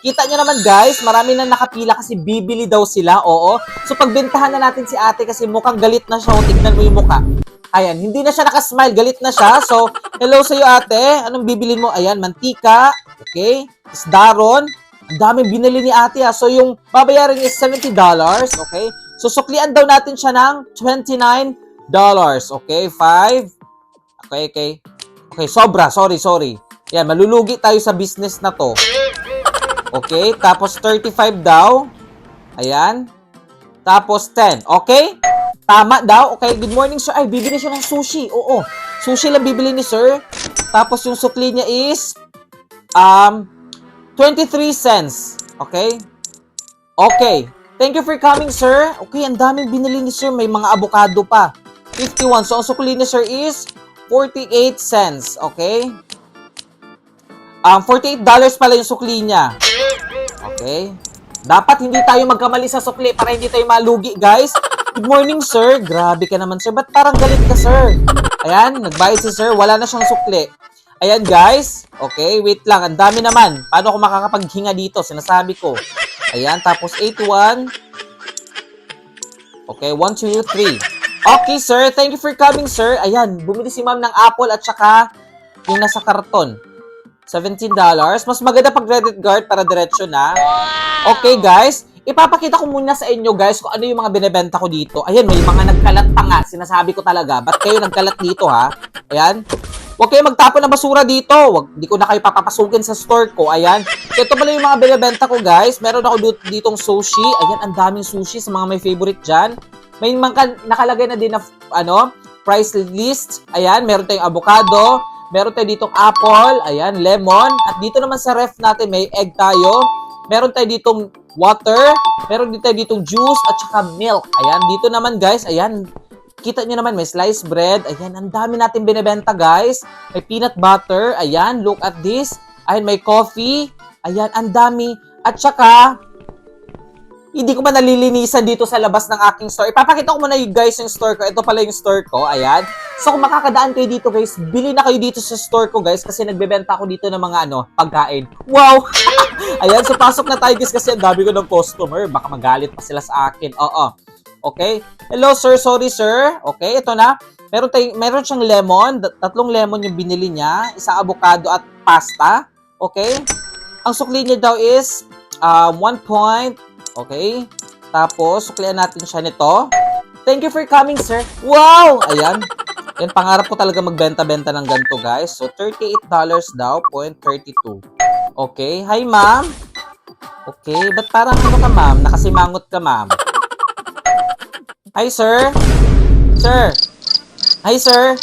Kita nyo naman guys, marami na nakapila kasi bibili daw sila, oo. So pagbentahan na natin si ate kasi mukhang galit na siya, o tignan mo yung mukha. Ayan, hindi na siya nakasmile, galit na siya. So, hello sa'yo ate, anong bibilin mo? Ayan, mantika, okay, isdaron, ang daming binili ni ate ah. So, yung babayaran is $70, okay? So, suklian daw natin siya ng $29, okay? 5, okay, okay. Okay, sobra, sorry, sorry. Yan, malulugi tayo sa business na to. Okay, tapos 35 daw. Ayan. Tapos 10. Okay? Tama daw. Okay, good morning sir. Ay, bibili siya ng sushi. Oo. Sushi lang bibili ni sir. Tapos yung sukli niya is um 23 cents. Okay? Okay. Thank you for coming, sir. Okay, ang daming binili ni sir. May mga avocado pa. 51. So, ang sukli ni sir is 48 cents. Okay? Um, $48 pala yung sukli niya. Okay? Dapat hindi tayo magkamali sa sukli para hindi tayo malugi, guys. Good morning, sir. Grabe ka naman, sir. Ba't parang galit ka, sir? Ayan, nagbayad si sir. Wala na siyang sukli. Ayan, guys. Okay, wait lang. Ang dami naman. Paano ako makakapaghinga dito? Sinasabi ko. Ayan, tapos 81. Okay, 1, 2, 3. Okay, sir. Thank you for coming, sir. Ayan, bumili si ma'am ng apple at saka yung nasa karton. $17. Mas maganda pag credit card para diretsyo na. Okay, guys. Ipapakita ko muna sa inyo, guys, kung ano yung mga binebenta ko dito. Ayan, may mga nagkalat pa nga. Sinasabi ko talaga. Ba't kayo nagkalat dito, ha? Ayan. Huwag kayo magtapon ng basura dito. Wag, di ko na kayo papapasukin sa store ko. Ayan. Ito pala yung mga binibenta ko, guys. Meron ako dut- ditong sushi. Ayan, ang daming sushi sa mga may favorite dyan. May mga nakalagay na din na, ano, price list. Ayan, meron tayong avocado. Meron tayo ditong apple. Ayan, lemon. At dito naman sa ref natin, may egg tayo. Meron tayo ditong water. Meron din tayo ditong juice at saka milk. Ayan, dito naman, guys. Ayan, Kita nyo naman, may sliced bread. Ayan, ang dami natin binibenta, guys. May peanut butter. Ayan, look at this. Ayan, may coffee. Ayan, ang dami. At saka, hindi ko pa nalilinisan dito sa labas ng aking store. Ipapakita ko muna yung guys yung store ko. Ito pala yung store ko. Ayan. So, kung makakadaan kayo dito, guys, bili na kayo dito sa store ko, guys, kasi nagbebenta ako dito ng mga, ano, pagkain. Wow! Ayan, so pasok na tayo, guys, kasi ang dami ko ng customer. Baka magalit pa sila sa akin. Oo. Okay? Hello, sir. Sorry, sir. Okay, ito na. Meron, tay meron siyang lemon. Tatlong lemon yung binili niya. Isang avocado at pasta. Okay? Ang sukli niya daw is point. Okay? Tapos, suklian natin siya nito. Thank you for coming, sir. Wow! Ayan. Yan, pangarap ko talaga magbenta-benta ng ganito, guys. So, $38 daw, point 32. Okay. Hi, ma'am. Okay. Ba't parang ano ka, ma'am? Nakasimangot ka, ma'am. Hi, sir. Sir. Hi, sir.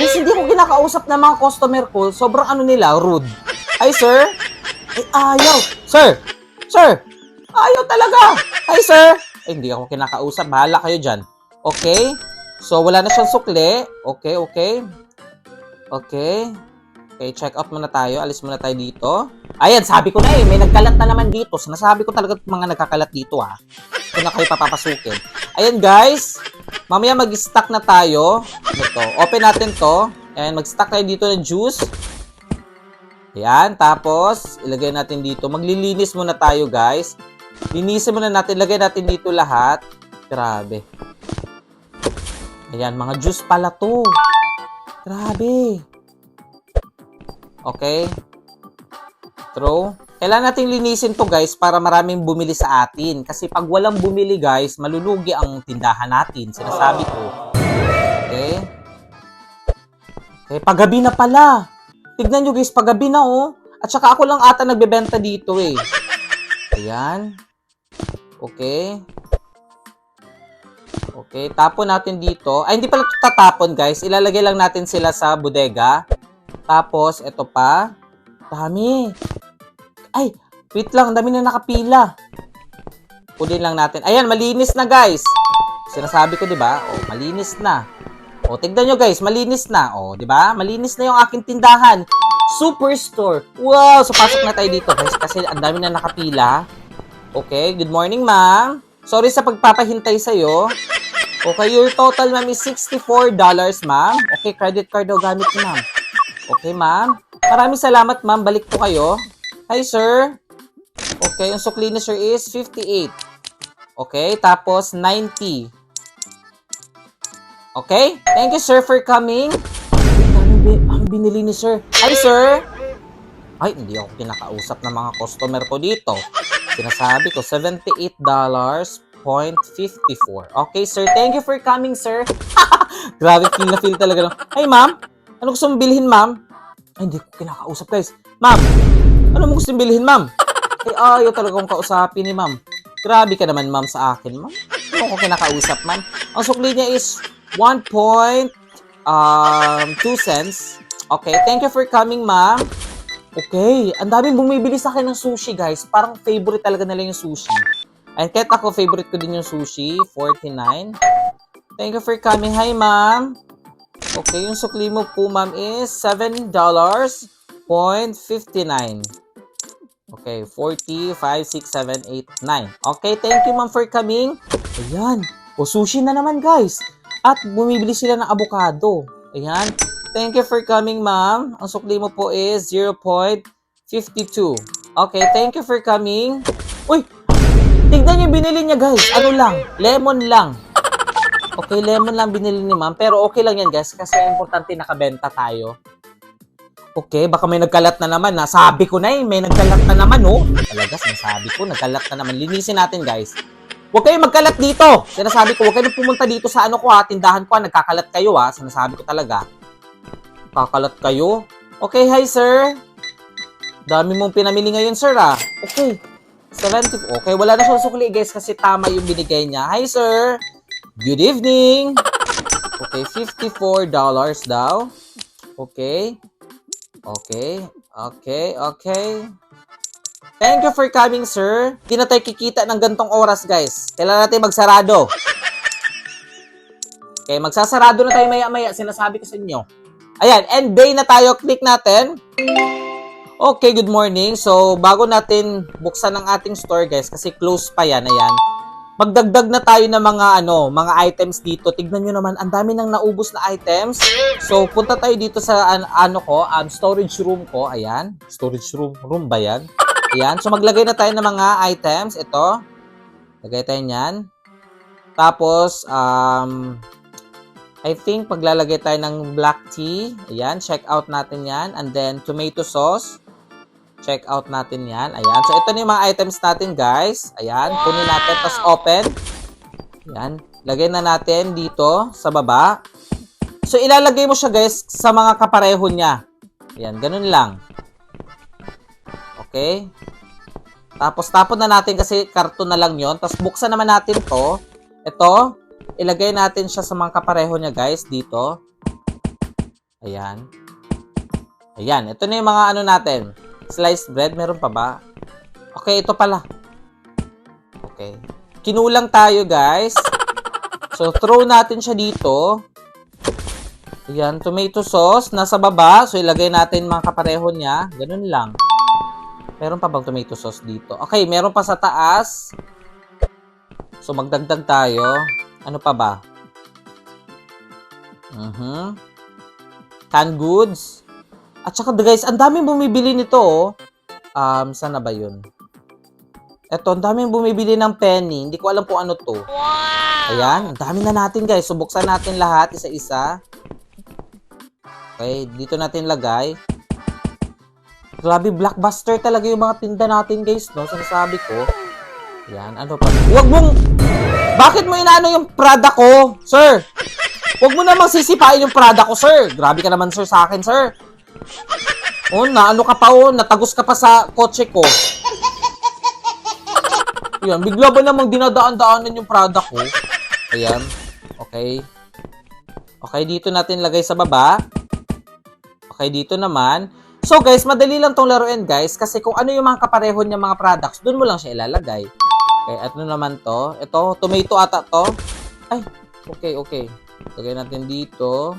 Miss, hindi ko kinakausap ng mga customer ko. Sobrang ano nila, rude. Hi, sir. Ay, ayaw. Sir. Sir. Ayaw talaga. Hi, sir. Ay, hindi ako kinakausap. Bahala kayo dyan. Okay. So, wala na siyang sukli. Okay, okay. Okay. Okay, check out muna tayo. Alis muna tayo dito. Ayan, sabi ko na eh. May nagkalat na naman dito. Sinasabi ko talaga mga nagkakalat dito ha. Ito na kayo papapasukin. Ayan guys. Mamaya mag-stack na tayo. Ito. Open natin to. Ayan, mag-stack tayo dito ng juice. Ayan, tapos ilagay natin dito. Maglilinis muna tayo guys. Linisin muna natin. Lagay natin dito lahat. Grabe. Ayan, mga juice pala to. Grabe. Okay. Throw. Kailangan natin linisin to guys para maraming bumili sa atin. Kasi pag walang bumili guys, malulugi ang tindahan natin. Sinasabi ko. Okay. Okay, paggabi na pala. Tignan nyo guys, paggabi na oh. At saka ako lang ata nagbebenta dito eh. Ayan. Okay. Okay, tapon natin dito. Ay, hindi pala tatapon guys. Ilalagay lang natin sila sa bodega. Tapos, ito pa. Dami. Ay, wait lang. Ang dami na nakapila. Kunin lang natin. Ayan, malinis na guys. Sinasabi ko, di ba? Oh, malinis na. O, tignan nyo guys, malinis na. O, di ba? Malinis na yung aking tindahan. Superstore. Wow! So, pasok na tayo dito guys kasi ang dami na nakapila. Okay, good morning ma'am. Sorry sa pagpapahintay sa'yo. Okay, your total ma'am is $64 ma'am. Okay, credit card daw gamit ni ma'am. Okay ma'am. Maraming salamat ma'am. Balik po kayo. Hi sir. Okay, yung sukli ni sir is 58. Okay, tapos 90. Okay, thank you sir for coming. Ang binili ni sir. Hi sir! Ay, hindi ako kinakausap ng mga customer ko dito. Sinasabi ko, $78.54. Okay, sir. Thank you for coming, sir. Grabe, feel na feel talaga. no? Ay, ma'am. Ano gusto mong bilhin, ma'am? Ay, hindi ko kinakausap, guys. Ma'am, ano mo gusto mong bilhin, ma'am? Ay, ayaw talaga kong kausapin ni ma'am. Grabe ka naman, ma'am, sa akin, ma'am. Ano ko kinakausap, ma'am? Ang sukli niya is 1 point, um, 2 cents. Okay, thank you for coming, ma'am. Okay, ang daming bumibili sa akin ng sushi, guys. Parang favorite talaga nila yung sushi. And kahit ako, favorite ko din yung sushi. 49. Thank you for coming. Hi, ma'am. Okay, yung sukli mo po, ma'am, is $7.59. Okay, 40, 5, 6, 7, 8, 9. Okay, thank you, ma'am, for coming. Ayan. O, sushi na naman, guys. At bumibili sila ng avocado. Ayan. Thank you for coming, ma'am. Ang sukli mo po is 0.52. Okay, thank you for coming. Uy! Tignan niyo binili niya, guys. Ano lang? Lemon lang. Okay, lemon lang binili ni ma'am. Pero okay lang yan, guys. Kasi importante nakabenta tayo. Okay, baka may nagkalat na naman. Nasabi ko na eh, may nagkalat na naman, oh. Talaga, sinasabi ko, nagkalat na naman. Linisin natin, guys. Huwag kayong magkalat dito. Sinasabi ko, huwag kayong pumunta dito sa ano ko ha, tindahan ko ha, nagkakalat kayo ha. Sinasabi ko talaga. Kakalat kayo? Okay, hi sir. Dami mong pinamili ngayon, sir ah. Okay. 70. Okay, wala na siyang sukli, guys, kasi tama yung binigay niya. Hi, sir. Good evening. Okay, $54 daw. Okay. Okay. Okay, okay. Thank you for coming, sir. Hindi na tayo kikita ng gantong oras, guys. Kailangan natin magsarado. Okay, magsasarado na tayo maya-maya. Sinasabi ko sa inyo. Ayan, end day na tayo. Click natin. Okay, good morning. So, bago natin buksan ang ating store, guys, kasi close pa yan, ayan. Magdagdag na tayo ng mga ano, mga items dito. Tignan nyo naman, ang dami nang naubos na items. So, punta tayo dito sa an- ano ko, um, storage room ko. Ayan. Storage room. Room ba yan? Ayan. So, maglagay na tayo ng mga items. Ito. Lagay tayo niyan. Tapos, um, I think paglalagay tayo ng black tea. Ayan, check out natin yan. And then, tomato sauce. Check out natin yan. Ayan. So, ito na yung mga items natin, guys. Ayan. Kunin natin. Tapos, open. Ayan. Lagay na natin dito sa baba. So, ilalagay mo siya, guys, sa mga kapareho niya. Ayan. Ganun lang. Okay. Tapos, tapon na natin kasi karton na lang yon Tapos, buksan naman natin to. Ito. Ilagay natin siya sa mga kapareho niya, guys, dito. Ayan. Ayan. Ito na yung mga ano natin. Sliced bread, meron pa ba? Okay, ito pala. Okay. Kinulang tayo, guys. So, throw natin siya dito. Ayan, tomato sauce, nasa baba. So, ilagay natin mga kapareho niya. Ganun lang. Meron pa bang tomato sauce dito? Okay, meron pa sa taas. So, magdagdag tayo. Ano pa ba? Mhm. Canned goods. At saka guys, ang daming bumibili nito oh. Um, saan na ba yun? Eto, ang daming bumibili ng penny. Hindi ko alam po ano to. Ayan, ang dami na natin guys. Subuksan natin lahat isa-isa. Okay, dito natin lagay. Grabe, blockbuster talaga yung mga tinda natin guys, no? Sinasabi ko. Ayan, ano pa? Huwag mong... Bakit mo inaano yung Prada ko, sir? Huwag mo namang sisipain yung Prada ko, sir. Grabe ka naman, sir, sa akin, sir. Oh, na ano ka pa, oh. Natagos ka pa sa kotse ko. Ayan, bigla ba namang dinadaan-daanan yung Prada ko? Ayan. Okay. Okay, dito natin lagay sa baba. Okay, dito naman. So guys, madali lang tong laruin guys kasi kung ano yung mga kapareho niya mga products, doon mo lang siya ilalagay. Okay, at ano naman to? Ito, tomato ata to. Ay, okay, okay. Lagay natin dito.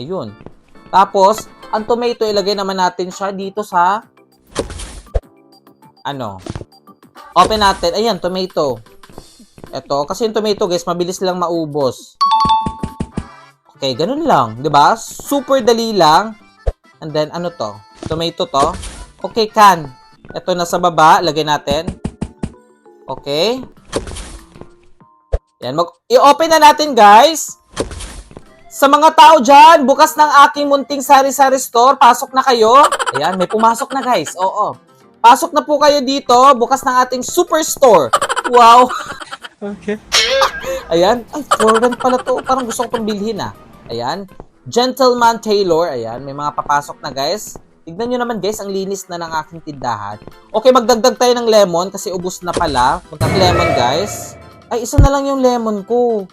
Ayun. Tapos, ang tomato, ilagay naman natin siya dito sa ano? Open natin. Ayan, tomato. Ito, kasi yung tomato guys, mabilis lang maubos. Okay, ganun lang. 'di ba? Super dali lang. And then, ano to? Tomato to. Okay, can. Ito na sa baba, lagay natin. Okay. Yan, mag i-open na natin, guys. Sa mga tao dyan, bukas ng aking munting sari-sari store, pasok na kayo. Ayan, may pumasok na, guys. Oo. Pasok na po kayo dito, bukas ng ating superstore. Wow. Okay. Ayan. Ay, for rent pala to. Parang gusto ko itong bilhin ah. Ayan. Gentleman Taylor. Ayan. May mga papasok na guys. Tignan nyo naman guys, ang linis na ng aking tindahan. Okay, magdagdag tayo ng lemon kasi ubos na pala. Magkak lemon guys. Ay, isa na lang yung lemon ko.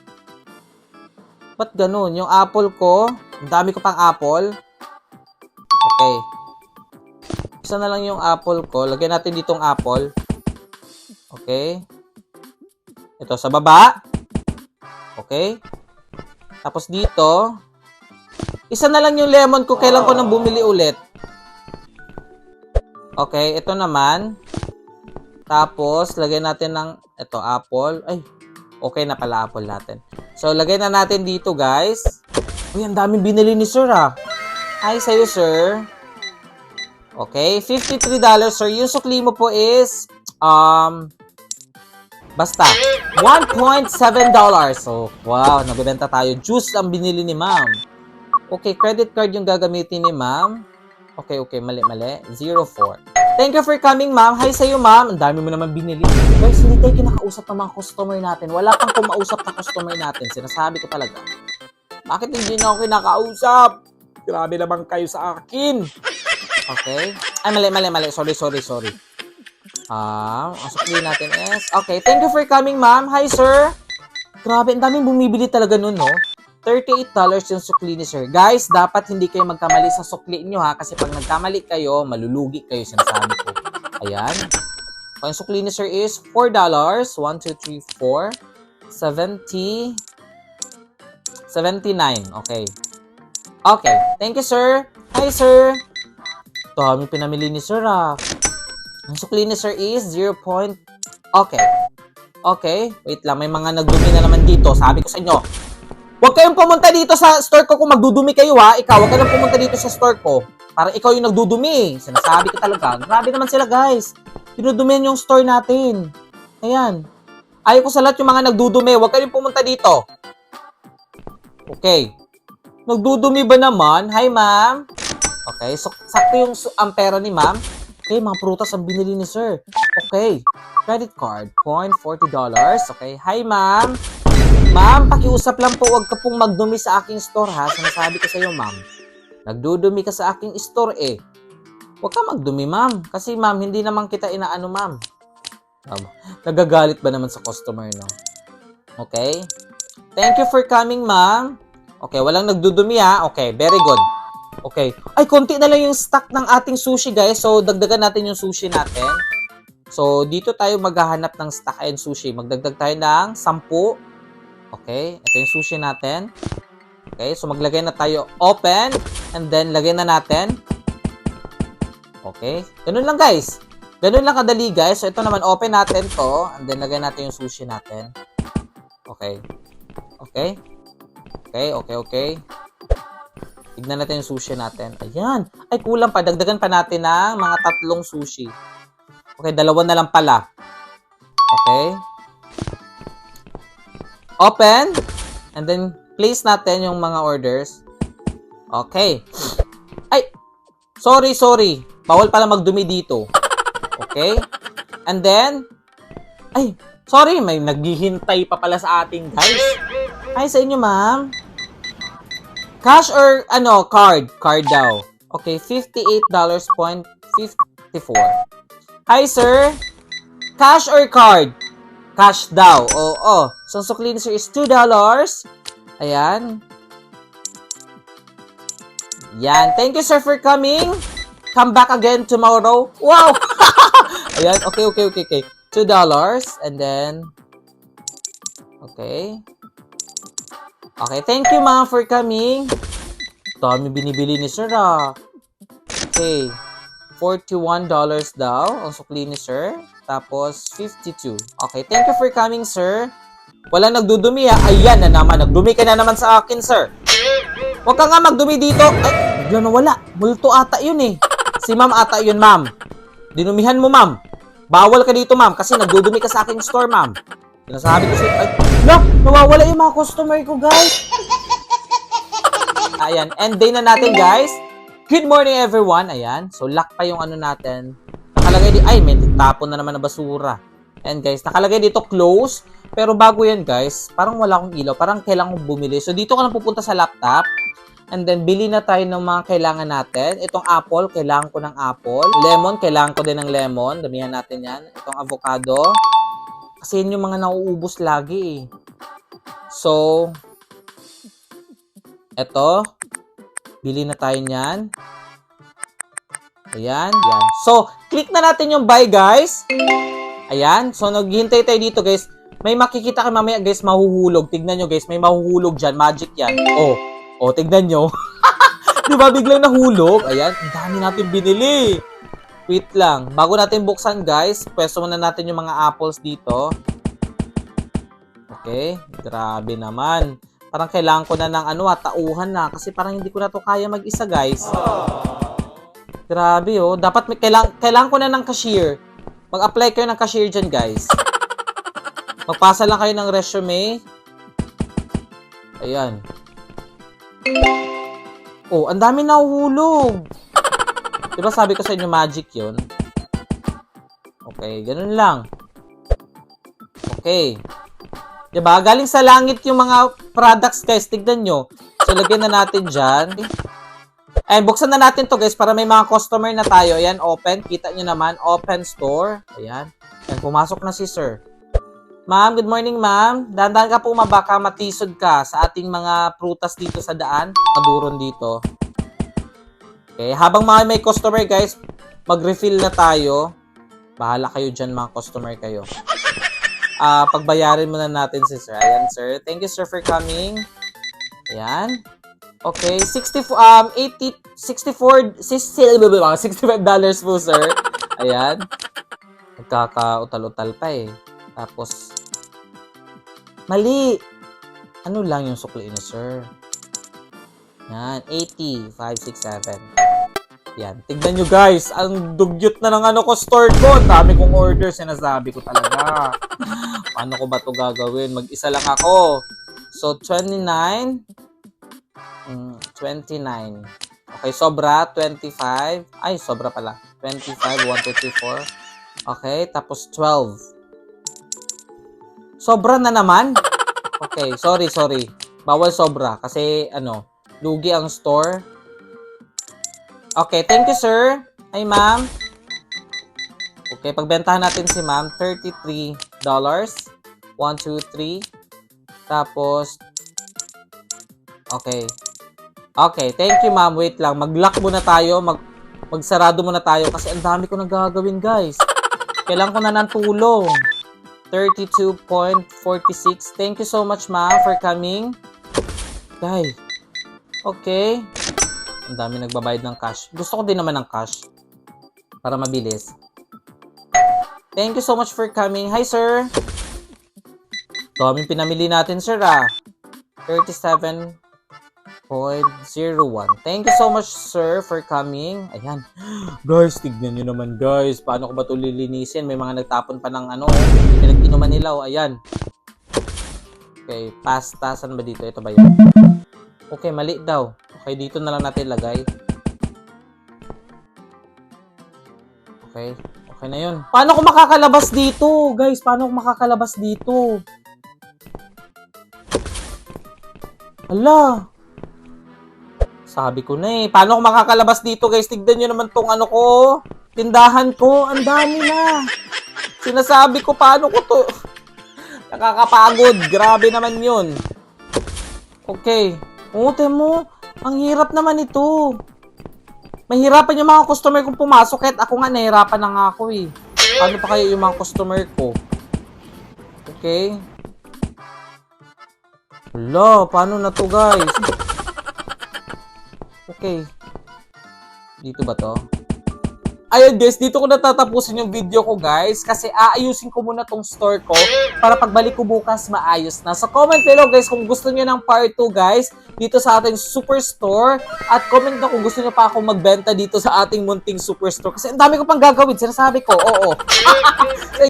Ba't ganun? Yung apple ko, ang dami ko pang apple. Okay. Isa na lang yung apple ko. Lagyan natin ditong apple. Okay. Ito sa baba. Okay? Tapos dito, isa na lang yung lemon ko. Kailan ko nang bumili ulit? Okay, ito naman. Tapos, lagyan natin ng, ito, apple. Ay, okay na pala apple natin. So, lagay na natin dito, guys. Uy, ang daming binili ni sir, ah. Hi sa'yo, sir. Okay, $53, sir. Yung sukli mo po is, um, Basta, $1.7. So, wow, nagbebenta tayo. Juice ang binili ni ma'am. Okay, credit card yung gagamitin ni ma'am. Okay, okay, mali, mali. 04. Thank you for coming, ma'am. Hi sa'yo, ma'am. Ang dami mo naman binili. Guys, hindi tayo kinakausap ng mga customer natin. Wala kang kumausap na customer natin. Sinasabi ko talaga. Bakit hindi na ako kinakausap? Grabe naman kayo sa akin. Okay. Ay, mali, mali, mali. Sorry, sorry, sorry. Ah, ang sukli natin is... Okay, thank you for coming, ma'am. Hi, sir. Grabe, ang daming bumibili talaga nun, no? $38 yung sukli ni sir. Guys, dapat hindi kayo magkamali sa sukli nyo, ha? Kasi pag nagkamali kayo, malulugi kayo, sinasabi ko. Ayan. So, yung sukli ni sir is $4. 1, 2, 3, 4. 70... 79. Okay. Okay. Thank you, sir. Hi, sir. Dami pinamili ni sir, ah. Ang sukli ni sir is 0. point- Okay. Okay. Wait lang. May mga nagdumi na naman dito. Sabi ko sa inyo. Huwag kayong pumunta dito sa store ko kung magdudumi kayo ha. Ikaw, huwag kayong pumunta dito sa store ko. Para ikaw yung nagdudumi. Sinasabi ko talaga. Grabe naman sila guys. Dinudumihan yung store natin. Ayan. Ayaw ko sa lahat yung mga nagdudumi. Huwag kayong pumunta dito. Okay. Nagdudumi ba naman? Hi, ma'am. Okay. So, sakto yung ang pera ni ma'am. Okay, mga prutas ang binili ni sir. Okay. Credit card, point $40. Okay. Hi, ma'am. Ma'am, pakiusap lang po, huwag ka pong magdumi sa aking store ha. Sinasabi ko sa iyo, ma'am. Nagdudumi ka sa aking store eh. Huwag ka magdumi, ma'am. Kasi ma'am, hindi naman kita inaano, ma'am. Um, nagagalit ba naman sa customer, no? Okay? Thank you for coming, ma'am. Okay, walang nagdudumi ha. Okay, very good. Okay. Ay, konti na lang yung stock ng ating sushi, guys. So, dagdagan natin yung sushi natin. So, dito tayo maghahanap ng stock and sushi. Magdagdag tayo ng 10. Okay, ito yung sushi natin. Okay, so maglagay na tayo open and then lagay na natin. Okay, ganun lang guys. Ganun lang kadali guys. So ito naman open natin to and then lagay natin yung sushi natin. Okay. Okay. Okay, okay, okay. Tignan natin yung sushi natin. Ayan. Ay, kulang pa. Dagdagan pa natin ng mga tatlong sushi. Okay, dalawa na lang pala. Okay. Open. And then, place natin yung mga orders. Okay. Ay! Sorry, sorry. Bawal pala magdumi dito. Okay? And then, ay, sorry, may naghihintay pa pala sa ating guys. Hi sa inyo, ma'am. Cash or, ano, card? Card daw. Okay, $58.54. Hi, sir. Cash or card? Cash daw. Oo. So, ang sukli ni sir is $2. Ayan. Yan. Thank you, sir, for coming. Come back again tomorrow. Wow! Ayan. Okay, okay, okay, okay. $2. And then, okay. Okay, thank you, ma'am, for coming. Dami binibili ni sir, ah. Okay. $41 daw ang sukli ni sir. Tapos, 52. Okay, thank you for coming, sir. Wala nagdudumi, ha? Ayan na naman. Nagdumi ka na naman sa akin, sir. Huwag ka nga magdumi dito. Ay, bigla na wala. Multo ata yun, eh. Si ma'am ata yun, ma'am. Dinumihan mo, ma'am. Bawal ka dito, ma'am, kasi nagdudumi ka sa aking store, ma'am. Sinasabi ko sa'yo, ay, la, nawawala yung mga customer ko, guys. Ayan, end day na natin, guys. Good morning, everyone. Ayan, so lock pa yung ano natin. Nakalagay di, ay, may tapon na naman na basura. And guys, nakalagay dito close. Pero bago yan, guys, parang wala akong ilaw. Parang kailangan kong bumili. So, dito ka lang pupunta sa laptop. And then, bili na tayo ng mga kailangan natin. Itong apple, kailangan ko ng apple. Lemon, kailangan ko din ng lemon. Damihan natin yan. Itong avocado. Kasi yun yung mga nauubos lagi eh. So, eto. Bili na tayo niyan. Ayan, yan. So, click na natin yung buy, guys. Ayan. So, naghihintay tayo dito, guys. May makikita kayo mamaya, guys, mahuhulog. Tignan nyo, guys. May mahuhulog dyan. Magic yan. Oh. Oh, tignan nyo. Di ba biglang nahulog? Ayan. Ang dami natin binili. Wait lang. Bago natin buksan, guys, pwesto muna natin yung mga apples dito. Okay. Grabe naman. Parang kailangan ko na ng ano, ah, tauhan na. Kasi parang hindi ko na to kaya mag-isa, guys. Grabe, oh. Dapat may, kailangan, kailangan ko na ng cashier. Mag-apply kayo ng cashier dyan, guys. Magpasa lang kayo ng resume. Ayan. Oh, ang dami nahuhulog. Diba sabi ko sa inyo magic yun? Okay, ganun lang. Okay. Diba? Galing sa langit yung mga products, guys. Tignan nyo. So, lagyan na natin dyan. Ayan, buksan na natin to guys para may mga customer na tayo. Ayan, open. Kita nyo naman, open store. Ayan. Ayan, pumasok na si sir. Ma'am, good morning ma'am. Dandan ka po mabaka matisod ka sa ating mga prutas dito sa daan. Maduron dito. Okay, habang mga may customer guys, mag-refill na tayo. Bahala kayo dyan mga customer kayo. Ah, pagbayarin muna natin si sir. Ayan sir. Thank you sir for coming. Ayan. Okay, 64 um 80 64 65 dollars po sir. Ayan. Nagkaka-utal-utal pa eh. Tapos mali. Ano lang yung sukli niya, sir? Yan, 80 567. Yan, tignan nyo guys, ang dugyot na ng ano ko store ko. Ang dami kong order, sinasabi ko talaga. Paano ko ba to gagawin? Mag-isa lang ako. So, 29 Mm, 29. Okay, sobra, 25. Ay, sobra pala. 25, 1, 2, 3, 4. Okay, tapos 12. Sobra na naman? Okay, sorry, sorry. Bawal sobra kasi, ano, lugi ang store. Okay, thank you, sir. Ay, ma'am. Okay, pagbentahan natin si ma'am, $33. 1, 2, 3. Tapos, okay. Okay, thank you ma'am. Wait lang, mag-lock muna tayo, mag magsarado muna tayo kasi ang dami ko nang gagawin, guys. Kailangan ko na ng tulong. 32.46. Thank you so much, ma'am, for coming. Guys. Okay. Ang dami nagbabayad ng cash. Gusto ko din naman ng cash. Para mabilis. Thank you so much for coming. Hi, sir. Daming pinamili natin, sir, ah. 37 0.01. Thank you so much, sir, for coming. Ayan. Guys, tignan nyo naman, guys. Paano ko ba ito lilinisin? May mga nagtapon pa ng ano. Pinag-inuman nila. Oh. Ayan. Okay, pasta. Saan ba dito? Ito ba yun? Okay, mali daw. Okay, dito na lang natin lagay. Okay. Okay na yun. Paano ko makakalabas dito? Guys, paano ko makakalabas dito? Ala. Sabi ko na eh. Paano ako makakalabas dito guys? Tignan nyo naman tong ano ko. Tindahan ko. Ang dami na. Sinasabi ko paano ko to. Nakakapagod. Grabe naman yun. Okay. Ute mo. Ang hirap naman ito. Mahirapan yung mga customer kong pumasok. Kahit ako nga nahirapan na nga ako eh. Paano pa kayo yung mga customer ko? Okay. Hala, paano na to guys? Okay. Dito ba to? ayun guys, dito ko natatapusin yung video ko guys kasi aayusin ko muna tong store ko para pagbalik ko bukas maayos na. So comment below guys kung gusto niyo ng part 2 guys dito sa ating superstore at comment na kung gusto niyo pa ako magbenta dito sa ating munting superstore kasi ang dami ko pang gagawin, sinasabi ko, oo.